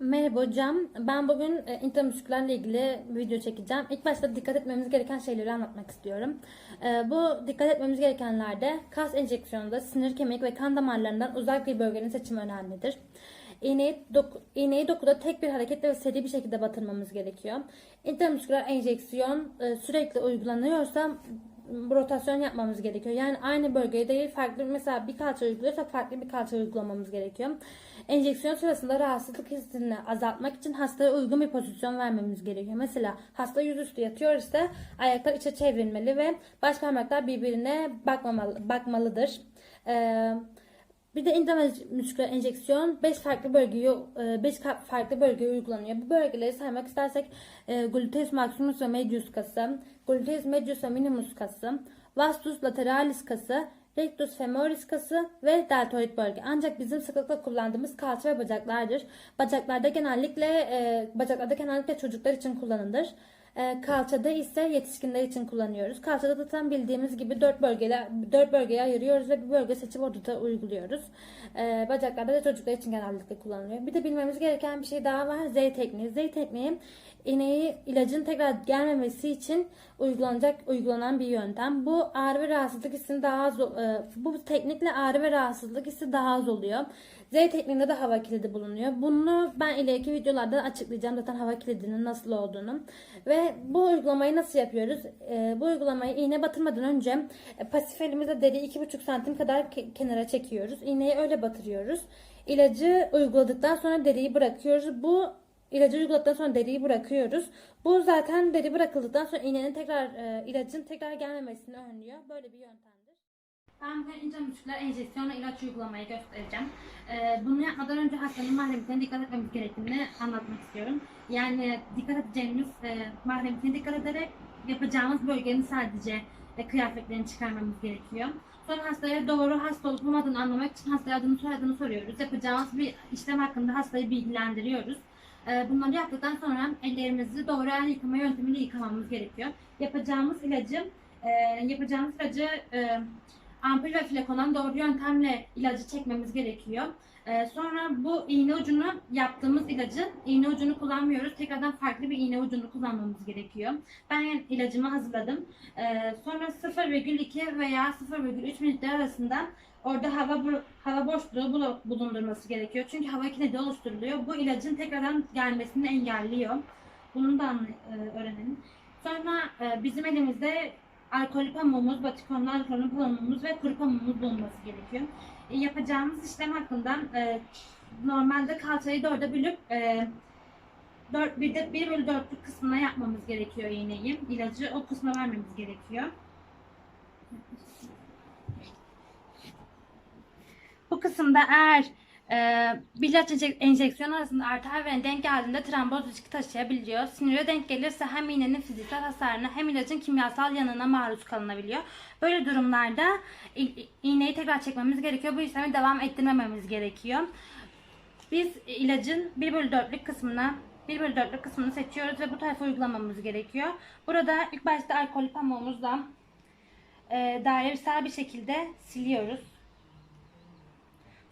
Merhaba hocam. Ben bugün e, intramuskülerle ilgili video çekeceğim. İlk başta dikkat etmemiz gereken şeyleri anlatmak istiyorum. E, bu dikkat etmemiz gerekenlerde kas enjeksiyonunda sinir, kemik ve kan damarlarından uzak bir bölgenin seçimi önemlidir. İğneyi, doku, iğneyi dokuda tek bir hareketle ve seri bir şekilde batırmamız gerekiyor. Intramusküler enjeksiyon e, sürekli uygulanıyorsa rotasyon yapmamız gerekiyor. Yani aynı bölgeye değil farklı mesela bir kalça uyguluyorsak farklı bir kalça uygulamamız gerekiyor. Enjeksiyon sırasında rahatsızlık hissini azaltmak için hastaya uygun bir pozisyon vermemiz gerekiyor. Mesela hasta yüzüstü yatıyor ise ayaklar içe çevrilmeli ve baş parmaklar birbirine bakmamalı, bakmalıdır. Ee, bir de intramusküler enjeksiyon 5 farklı bölgeye 5 farklı bölgeye uygulanıyor. Bu bölgeleri saymak istersek e, gluteus maximus ve medius kası, gluteus medius ve minimus kası, vastus lateralis kası, rectus femoris kası ve deltoid bölge. Ancak bizim sıklıkla kullandığımız kalça ve bacaklardır. Bacaklarda genellikle e, bacaklarda genellikle çocuklar için kullanılır. E, kalçada ise yetişkinler için kullanıyoruz. Kalçada da tam bildiğimiz gibi dört bölgeye, dört bölgeye ayırıyoruz ve bir bölge seçip orada da uyguluyoruz. E, bacaklarda da çocuklar için genellikle kullanılıyor. Bir de bilmemiz gereken bir şey daha var. Z tekniği. Z tekniği iğneyi ilacın tekrar gelmemesi için uygulanacak uygulanan bir yöntem. Bu ağrı ve rahatsızlık hissini daha az e, bu teknikle ağrı ve rahatsızlık hissi daha az oluyor. Z tekniğinde de hava kilidi bulunuyor. Bunu ben ileriki videolarda açıklayacağım zaten hava kilidinin nasıl olduğunu. Ve bu uygulamayı nasıl yapıyoruz? E, bu uygulamayı iğne batırmadan önce e, pasif elimizle deriyi 2,5 santim kadar ke- kenara çekiyoruz. İğneyi öyle batırıyoruz. İlacı uyguladıktan sonra deriyi bırakıyoruz. Bu İlacı uyguladıktan sonra deriyi bırakıyoruz. Bu zaten deri bırakıldıktan sonra iğnenin tekrar e, ilacın tekrar gelmemesini önlüyor. Böyle bir yöntemdir. Ben bugün intramusküler enjeksiyonla ilaç uygulamayı göstereceğim. E, bunu yapmadan önce hastanın mahremiyetine dikkat etmemiz gerektiğini anlatmak istiyorum. Yani dikkat edeceğimiz e, mahremiyetine dikkat ederek yapacağımız bölgenin sadece e, kıyafetlerini çıkarmamız gerekiyor. Sonra hastaya doğru hasta olup olmadığını anlamak için hastaya adını soyadını soruyoruz. Yapacağımız bir işlem hakkında hastayı bilgilendiriyoruz. Ee, Bunları yaptıktan sonra ellerimizi doğru el yıkama yöntemiyle yıkamamız gerekiyor. Yapacağımız ilacı, e, yapacağımız ilacı e, ampul ve flakondan doğru yöntemle ilacı çekmemiz gerekiyor. E, sonra bu iğne ucunu yaptığımız ilacın iğne ucunu kullanmıyoruz. Tekrardan farklı bir iğne ucunu kullanmamız gerekiyor. Ben ilacımı hazırladım. E, sonra 0,2 veya 0,3 mililitre arasında Orada hava hava boşluğu bulu- bulundurması gerekiyor. Çünkü hava kilidi oluşturuluyor. Bu ilacın tekrardan gelmesini engelliyor. Bunu da e, öğrenelim. Sonra e, bizim elimizde alkollü pamuğumuz, batikonlu alkollü pamuğumuz ve kuru pamuğumuz bulunması gerekiyor. E, yapacağımız işlem hakkında e, normalde kalçayı dörde bölüp e, 4, bir de 1 bölü 4'lük kısmına yapmamız gerekiyor iğneyi. İlacı o kısma vermemiz gerekiyor. Bu kısımda eğer e, bir ilaç enjek- enjeksiyonu arasında arter ve denk geldiğinde tromboz riski taşıyabiliyor. Sinire denk gelirse hem iğnenin fiziksel hasarına hem ilacın kimyasal yanına maruz kalınabiliyor. Böyle durumlarda iğneyi tekrar çekmemiz gerekiyor. Bu işlemi devam ettirmememiz gerekiyor. Biz ilacın 1 bölü 4'lük kısmına 1 bölü 4'lük kısmını seçiyoruz ve bu tarafa uygulamamız gerekiyor. Burada ilk başta alkollü pamuğumuzla e, dairesel bir şekilde siliyoruz.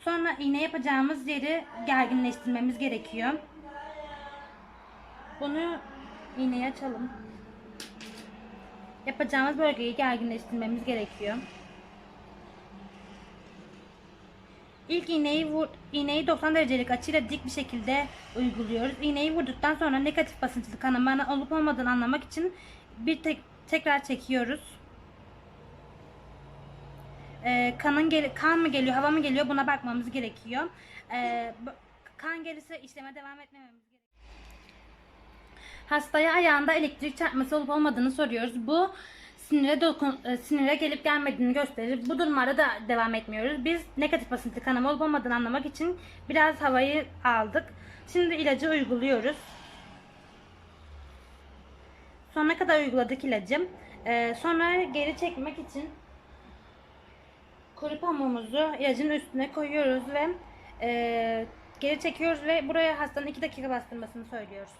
Sonra iğne yapacağımız yeri gerginleştirmemiz gerekiyor. Bunu iğneyi açalım. Yapacağımız bölgeyi gerginleştirmemiz gerekiyor. İlk iğneyi vur, iğneyi 90 derecelik açıyla dik bir şekilde uyguluyoruz. İğneyi vurduktan sonra negatif basınçlı kanama olup olmadığını anlamak için bir tek, tekrar çekiyoruz. Ee, kanın gel kan mı geliyor, hava mı geliyor buna bakmamız gerekiyor. Bu- kan gelirse işleme devam etmememiz gerekiyor. Hastaya ayağında elektrik çarpması olup olmadığını soruyoruz. Bu sinire dokun, e, sinire gelip gelmediğini gösterir. Bu durumlarda da devam etmiyoruz. Biz negatif basınçlı kanama olup olmadığını anlamak için biraz havayı aldık. Şimdi ilacı uyguluyoruz. Sonuna kadar uyguladık ilacı. Ee, sonra geri çekmek için kuru pamuğumuzu ilacın üstüne koyuyoruz ve e, geri çekiyoruz ve buraya hastanın 2 dakika bastırmasını söylüyoruz.